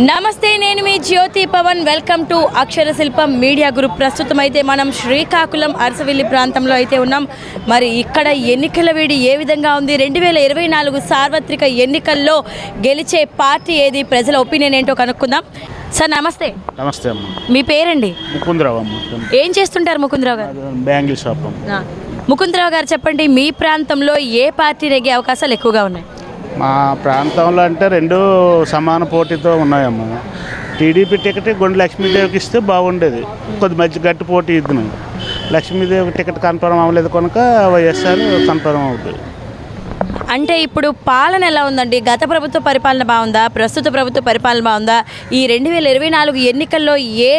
నమస్తే నేను మీ Jyothi Pawan. Welcome to Akshara Shilpam media group. ప్రస్తుతం అయితే మనం శ్రీకాకుళం అరసవెల్లి ప్రాంతంలో అయితే ఉన్నాం. మరి ఇక్కడ ఎన్నికల వేడి ఏ విధంగా ఉంది? రెండు వేల ఇరవై నాలుగు సార్వత్రిక ఎన్నికల్లో గెలిచే పార్టీ ఏది? ప్రజల ఒపీనియన్ ఏంటో కనుక్కుందాం. సార్ నమస్తే. నమస్తే అమ్మ. మీ పేరండి? ముకుందరావు అమ్మ. ఏం చేస్తుంటారు ముకుందరావు గారు? బ్యాంగిల్ షాప్ ముకుందరావు గారు చెప్పండి మీ ప్రాంతంలో ఏ పార్టీ నెగ్గే అవకాశాలు ఎక్కువగా ఉన్నాయి? మా ప్రాంతంలో అంటే రెండు సమాన పోటీతో ఉన్నాయమ్మ. టీడీపీ టికెట్ గుండె లక్ష్మీదేవికి ఇస్తే బాగుండేది. కొద్ది మధ్య గట్టి పోటీ ఇద్దును లక్ష్మీదేవి టికెట్ కన్ఫర్మ్ అవ్వలేదు కనుక వైఎస్ఆర్ కన్ఫర్మ్ అవుతుంది అంటే ఇప్పుడు పాలన ఎలా ఉందండి? గత ప్రభుత్వ పరిపాలన బాగుందా? ప్రస్తుత ప్రభుత్వ పరిపాలన బాగుందా? ఈ రెండు వేల ఇరవై నాలుగు ఎన్నికల్లో ఏ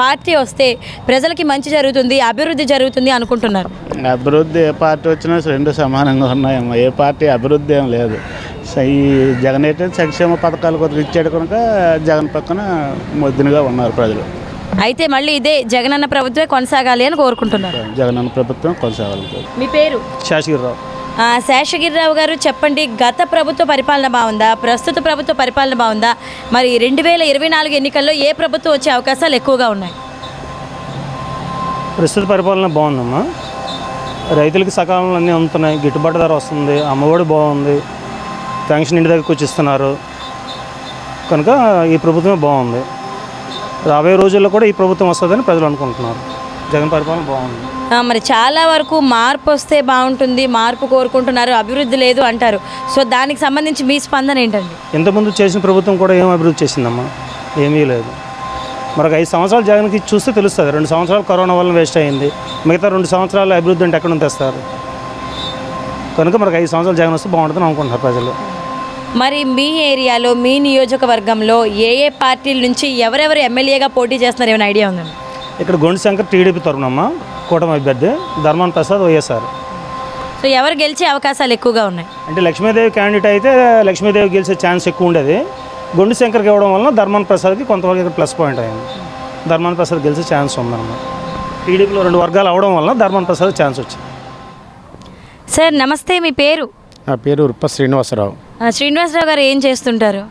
పార్టీ వస్తే ప్రజలకి మంచి జరుగుతుంది అభివృద్ధి జరుగుతుంది అనుకుంటున్నారు? అభివృద్ధి ఏ పార్టీ వచ్చినా రెండు సమానంగా ఉన్నాయమ్మ. ఏ పార్టీ అభివృద్ధి ఏం లేదు. ఈ జగన్ అయితే సంక్షేమ పథకాలు కొద్దిగా ఇచ్చాడు కనుక జగన్ పక్కన మొద్దునుగా ఉన్నారు ప్రజలు. అయితే మళ్ళీ ఇదే జగనన్న ప్రభుత్వమే కొనసాగాలి అని కోరుకుంటున్నారు. జగన్ అన్న ప్రభుత్వం కొనసాగుతుంది మీ పేరు? శాసగిరిరావు. ఆ, శేషగిరిరావు గారు చెప్పండి గత ప్రభుత్వ పరిపాలన బాగుందా? ప్రస్తుత ప్రభుత్వ పరిపాలన బాగుందా? మరి రెండు వేల ఇరవై నాలుగు ఎన్నికల్లో ఏ ప్రభుత్వం వచ్చే అవకాశాలు ఎక్కువగా ఉన్నాయి? ప్రస్తుత పరిపాలన బాగుందమ్మా. రైతులకి సకాలంలో అన్నీ అందుతున్నాయి గిట్టుబాటు ధర వస్తుంది. అమ్మఒడి బాగుంది. పెన్షన్ ఇంటి దగ్గరికి వచ్చి ఇస్తున్నారు కనుక ఈ ప్రభుత్వమే బాగుంది. రాబోయే రోజుల్లో కూడా ఈ ప్రభుత్వం వస్తుందని ప్రజలు అనుకుంటున్నారు. జగన్ పరిపాలన బాగుంది. మరి చాలా వరకు మార్పు వస్తే బాగుంటుంది మార్పు కోరుకుంటున్నారు అభివృద్ధి లేదు అంటారు. సో దానికి సంబంధించి మీ స్పందన ఏంటండి? ఇంతకుముందు చేసిన ప్రభుత్వం కూడా ఏం అభివృద్ధి చేసిందమ్మా? ఏమీ లేదు. మరొక ఐదు సంవత్సరాలు జగన్కి చూస్తే తెలుస్తుంది. రెండు సంవత్సరాలు కరోనా వల్ల వేస్ట్ అయింది. మిగతా రెండు సంవత్సరాలు అభివృద్ధి అంటే ఎక్కడ నుంచి తెస్తారు కనుక మనకు ఐదు సంవత్సరాలు జగన్ వస్తే బాగుంటుందని అనుకుంటున్నారు ప్రజలు. మరి మీ ఏరియాలో మీ నియోజకవర్గంలో ఏ ఏ పార్టీల నుంచి ఎవరెవరు ఎమ్మెల్యేగా పోటీ చేస్తున్నారు? ఏమైనా ఐడియా ఉందండి ఇక్కడ గొండి శంకర్ టీడీపీ తరపునమ్మ కూటమి అభ్యర్థి ధర్మాన్ ప్రసాద్ వైఎస్ఆర్. సో ఎవరు గెలిచే అవకాశాలు ఎక్కువగా ఉన్నాయి? అంటే లక్ష్మీదేవి క్యాండిడేట్ అయితే లక్ష్మీదేవి గెలిచే ఛాన్స్ ఎక్కువ ఉండేది. గొండి శంకర్కి ఇవ్వడం వలన ధర్మాన్ ప్రసాద్కి కొంతవరకు ఇక్కడ ప్లస్ పాయింట్ అయింది. ధర్మాన్ ప్రసాద్ గెలిచే ఛాన్స్ ఉందన్నమాట. టీడీపీలో రెండు వర్గాలు అవడం వలన ధర్మాన్ ప్రసాద్ ఛాన్స్ వచ్చింది. సార్ నమస్తే మీ పేరు? నా పేరు ఉప్ప శ్రీనివాసరావు. శ్రీనివాసరావు గారు ఏం చేస్తుంటారు?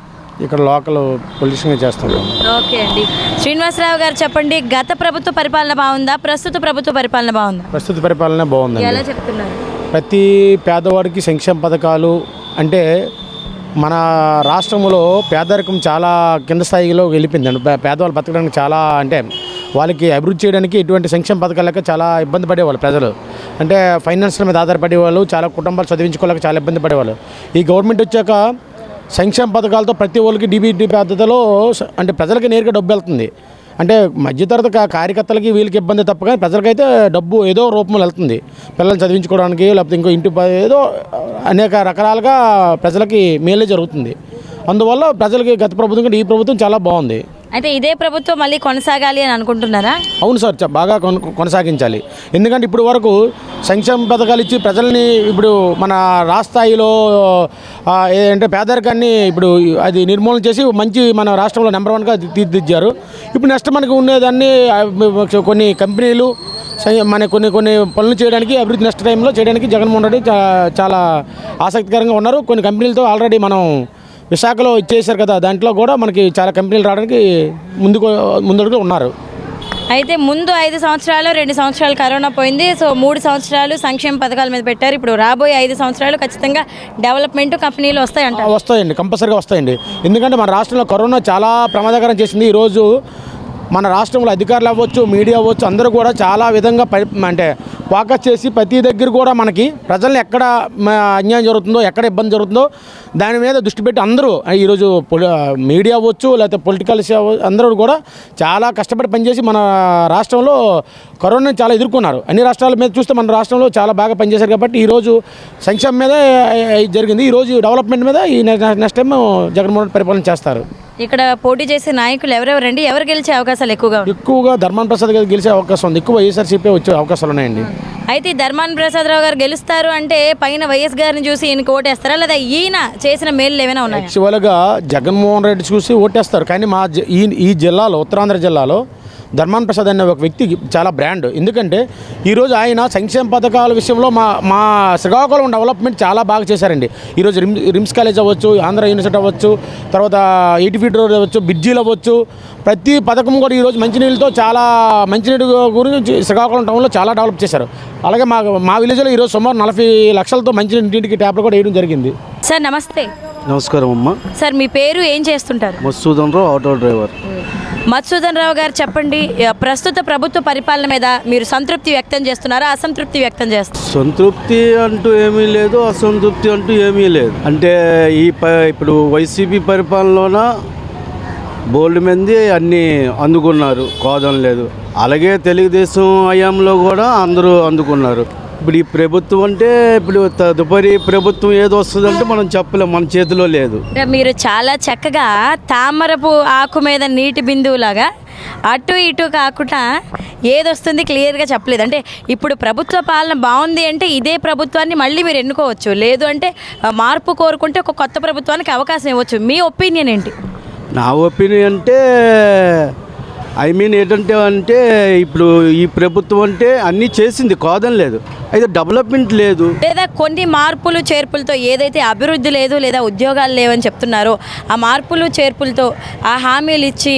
ఇక్కడ లోకల్ పొలిటిషన్గా చేస్తున్నాను ఓకే అండి. శ్రీనివాసరావు గారు చెప్పండి గత ప్రభుత్వ పరిపాలన బాగుందా? ప్రస్తుత ప్రభుత్వ పరిపాలన బాగుందా? ప్రస్తుత పరిపాలన బాగుందండి. ఎలా చెప్తున్నారు? ప్రతి పేదవాడికి సంక్షేమ పథకాలు అంటే మన రాష్ట్రంలో పేదరికం చాలా కింద స్థాయిలో వెళ్ళిపోయిందండి. పేదవాళ్ళు బతకడానికి చాలా అంటే వాళ్ళకి అభివృద్ధి చేయడానికి ఎటువంటి సంక్షేమ పథకాలు లేక చాలా ఇబ్బంది పడేవాళ్ళు ప్రజలు. అంటే ఫైనాన్షియల్ మీద ఆధారపడేవాళ్ళు చాలా కుటుంబాలు చదివించుకోలేక చాలా ఇబ్బంది పడేవాళ్ళు. ఈ గవర్నమెంట్ వచ్చాక సంక్షేమ పథకాలతో ప్రతి ఒక్కరికి డీబీటీ పద్ధతిలో అంటే ప్రజలకి నేరుగా డబ్బు వెళ్తుంది. అంటే మధ్యతరగతి కార్యకర్తలకి వీళ్ళకి ఇబ్బంది తప్ప కానీ ప్రజలకైతే డబ్బు ఏదో రూపంలో వెళ్తుంది. పిల్లల్ని చదివించుకోవడానికి లేకపోతే ఇంకో ఇంటి ఏదో అనేక రకాలుగా ప్రజలకి మేలే జరుగుతుంది. అందువల్ల ప్రజలకి గత ప్రభుత్వం కంటే ఈ ప్రభుత్వం చాలా బాగుంది. అయితే ఇదే ప్రభుత్వం మళ్ళీ కొనసాగాలి అని అనుకుంటున్నారా? అవును సార్ బాగా కొన కొనసాగించాలి. ఎందుకంటే ఇప్పుడు వరకు సంక్షేమ పథకాలు ఇచ్చి ప్రజల్ని ఇప్పుడు మన రాష్ట్రస్థాయిలో ఏంటంటే పేదరికాన్ని ఇప్పుడు అది నిర్మూలన చేసి మంచి మన రాష్ట్రంలో నెంబర్ వన్గా తీర్చిదిద్దారు. ఇప్పుడు నెక్స్ట్ మనకి ఉండేదాన్ని కొన్ని కంపెనీలు మన కొన్ని కొన్ని పనులు చేయడానికి అభివృద్ధి నెక్స్ట్ టైంలో చేయడానికి జగన్మోహన్ రెడ్డి చాలా ఆసక్తికరంగా ఉన్నారు. కొన్ని కంపెనీలతో ఆల్రెడీ మనం విశాఖలో ఇచ్చేసారు కదా దాంట్లో కూడా మనకి చాలా కంపెనీలు రావడానికి ముందుకు ముందుకు ఉన్నారు. అయితే ముందు ఐదు సంవత్సరాలు రెండు సంవత్సరాలు కరోనా పోయింది. సో మూడు సంవత్సరాలు సంక్షేమ పథకాల మీద పెట్టారు. ఇప్పుడు రాబోయే ఐదు సంవత్సరాలు ఖచ్చితంగా డెవలప్మెంట్ కంపెనీలు వస్తాయంట. వస్తాయండి కంపల్సరీగా వస్తాయండి. ఎందుకంటే మన రాష్ట్రంలో కరోనా చాలా ప్రమాదకరం చేసింది. ఈరోజు మన రాష్ట్రంలో అధికారులు అవ్వచ్చు మీడియా అవ్వచ్చు అందరూ కూడా చాలా విధంగా అంటే ఫోకస్ చేసి ప్రతి దగ్గర కూడా మనకి ప్రజల్ని ఎక్కడ అన్యాయం జరుగుతుందో ఎక్కడ ఇబ్బంది జరుగుతుందో దాని మీద దృష్టి పెట్టి అందరూ ఈరోజు పొలి మీడియా అవ్వచ్చు లేకపోతే పొలిటికల్ అందరూ కూడా చాలా కష్టపడి పనిచేసి మన రాష్ట్రంలో కరోనాని చాలా ఎదుర్కొన్నారు. అన్ని రాష్ట్రాల మీద చూస్తే మన రాష్ట్రంలో చాలా బాగా పనిచేశారు కాబట్టి ఈరోజు సంక్షేమం మీద జరిగింది. ఈరోజు డెవలప్మెంట్ మీద ఈ నెక్స్ట్ టైం జగన్మోహన్ పరిపాలన చేస్తారు. ఇక్కడ పోటీ చేసే నాయకులు ఎవరెవరండి? ఎవరు గెలిచే అవకాశాలు ఎక్కువగా ఉన్నాయి? ఎక్కువగా ధర్మాన్ ప్రసాద్ గారు గెలిచే అవకాశం ఉంది. ఎక్కువ వైఎస్ఆర్సీపీ వచ్చే అవకాశాలు ఉన్నాయండి. అయితే ఈ ధర్మాన్ ప్రసాదరావు గారు గెలుస్తారు అంటే పైన వైఎస్ గారిని చూసి ఈయనకి ఓటేస్తారా? లేదా ఈయన చేసిన మేలు ఏమైనా ఉన్నాయా? యాక్చువల్గా జగన్మోహన్ రెడ్డి చూసి ఓటేస్తారు. కానీ మా జ- ఈ ఈ జిల్లాలో ఉత్తరాంధ్ర జిల్లాలో ధర్మాన్ ప్రసాద్ అనే ఒక వ్యక్తి చాలా బ్రాండ్. ఎందుకంటే ఈరోజు ఆయన సంక్షేమ పథకాల విషయంలో మా మా శ్రీకాకుళం డెవలప్మెంట్ చాలా బాగా చేశారండి. ఈరోజు రిమ్ రిమ్స్ కాలేజ్ అవ్వచ్చు ఆంధ్ర యూనివర్సిటీ అవ్వచ్చు తర్వాత ఎయిటీ ఫీట్ రోడ్ అవ్వచ్చు బ్రిడ్జీలు అవ్వచ్చు. ప్రతి పథకం కూడా ఈరోజు మంచినీళ్ళతో చాలా మంచినీటి గురించి శ్రీకాకుళం టౌన్లో చాలా డెవలప్ చేశారు. అలాగే మా మా విలేజ్లో ఈరోజు సుమారు నలభై లక్షలతో మంచినీటికి ట్యాప్లు కూడా వేయడం జరిగింది. సార్ నమస్తే. నమస్కారం అమ్మ. సార్ మీ పేరు ఏం చేస్తుంటారు? Masudan Rao auto driver. Madhusudan Rao garu చెప్పండి ప్రస్తుత ప్రభుత్వ పరిపాలన మీద మీరు సంతృప్తి వ్యక్తం చేస్తున్నారా అసంతృప్తి వ్యక్తం చేస్తున్నారు? సంతృప్తి అంటూ ఏమీ లేదు అసంతృప్తి అంటూ ఏమీ లేదు. అంటే ఈ ఇప్పుడు వైసీపీ పరిపాలనలోన బోల్డ్ మంది అన్నీ అందుకున్నారు కాదని లేదు అలాగే తెలుగుదేశం హయాంలో కూడా అందరూ అందుకున్నారు. ఇప్పుడు ఈ ప్రభుత్వం అంటే ఇప్పుడు తదుపరి ప్రభుత్వం ఏది వస్తుందంటే మనం చెప్పలేం మన చేతిలో లేదు. అంటే మీరు చాలా చక్కగా తామరపు ఆకు మీద నీటి బిందువులాగా అటు ఇటు కాకుండా ఏదొస్తుంది క్లియర్గా చెప్పలేదు. అంటే ఇప్పుడు ప్రభుత్వ పాలన బాగుంది అంటే ఇదే ప్రభుత్వాన్ని మళ్ళీ మీరు ఎన్నుకోవచ్చు. లేదు అంటే మార్పు కోరుకుంటే ఒక కొత్త ప్రభుత్వానికి అవకాశం ఇవ్వచ్చు. మీ ఒపీనియన్ ఏంటి? నా ఒపీనియన్ అంటే ఐ మీన్ ఏంటంటే అంటే ఇప్పుడు ఈ ప్రభుత్వం అంటే అన్నీ చేసింది కాదని లేదు. అయితే డెవలప్మెంట్ లేదు. లేదా కొన్ని మార్పులు చేర్పులతో ఏదైతే అభివృద్ధి లేదు లేదా ఉద్యోగాలు లేవని చెప్తున్నారో ఆ మార్పులు చేర్పులతో ఆ హామీలు ఇచ్చి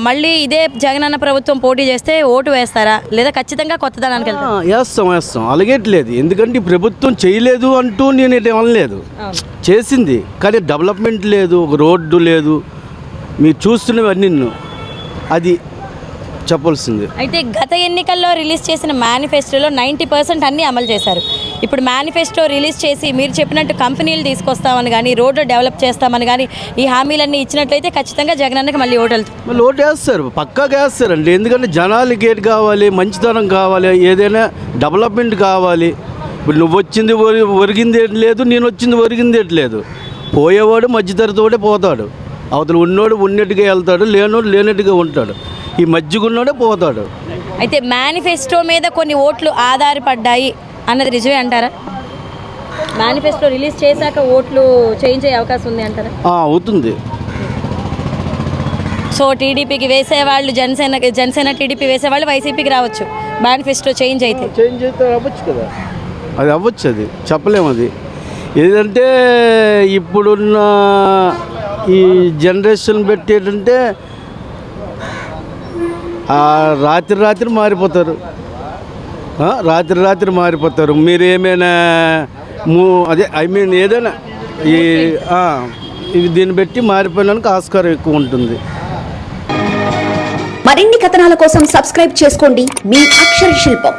మళ్ళీ ఇదే జగనన్న ప్రభుత్వం పోటీ చేస్తే ఓటు వేస్తారా? లేదా ఖచ్చితంగా కొత్తదనానికి ఆ, వెళ్తారా? వేస్తాం వేస్తాం. అలాగేట్లేదు ఎందుకంటే ఈ ప్రభుత్వం చేయలేదు అంటూ నేను ఇటు అనలేదు. చేసింది. కానీ డెవలప్మెంట్ లేదు ఒక రోడ్డు లేదు. మీరు చూస్తున్నవన్నీ అది చెప్పాల్సింది. అయితే గత ఎన్నికల్లో రిలీజ్ చేసిన మేనిఫెస్టోలో నైంటీ పర్సెంట్ అన్నీ అమలు చేశారు. ఇప్పుడు మేనిఫెస్టో రిలీజ్ చేసి మీరు చెప్పినట్టు కంపెనీలు తీసుకొస్తామని కానీ రోడ్లు డెవలప్ చేస్తామని కానీ ఈ హామీలన్నీ ఇచ్చినట్లయితే ఖచ్చితంగా జగనన్నకి మళ్ళీ ఓటు మళ్ళీ ఓటు వేస్తారు పక్కాగా వేస్తారండి. ఎందుకంటే జనాలకి ఏది కావాలి మంచితనం కావాలి ఏదైనా డెవలప్మెంట్ కావాలి. ఇప్పుడు నువ్వు వచ్చింది ఒరి- ఒరిగింది ఏంటి లేదు నేను వచ్చింది ఒరిగింది ఏంటి లేదు. పోయేవాడు మధ్యతరతోడే పోతాడు. అవతల ఉన్నోడు ఉన్నట్టుగా వెళ్తాడు లేనోడు లేనట్టుగా ఉంటాడు. ఈ మధ్యగున్నోడే పోతాడు. అయితే మేనిఫెస్టో మీద కొన్ని ఓట్లు ఆధారపడ్డాయి అన్నది నిజమే అంటారా? మేనిఫెస్టో రిలీజ్ చేశాక ఓట్లు చేంజ్ అయ్యే అవకాశం ఉంది అంటారా? ఆ, అవుతుంది. సో టీడీపీకి వేసేవాళ్ళు జనసేన జనసేన టీడీపీ వేసేవాళ్ళు వైసీపీకి రావచ్చు. మేనిఫెస్టో చేంజ్ అయితే. చేంజ్ అయితే అవ్వచ్చు కదా. అది అవ్వచ్చు అది. చెప్పలేము అది. ఏదంటే ఇప్పుడున్న ఈ జనరేషన్ పెట్టేటంటే ఏంటంటే రాత్రి రాత్రి మారిపోతారు. రాత్రి రాత్రి మారిపోతారు. మీరు ఏమైనా మూ అదే ఐ మీన్ ఏదైనా ఈ ఇవి ఇది దీన్ని బట్టి మారిపోయినానికి ఆస్కారం ఎక్కువ ఉంటుంది. మరిన్ని కథనాల కోసం సబ్స్క్రైబ్ చేసుకోండి మీ అక్షర శిల్పం.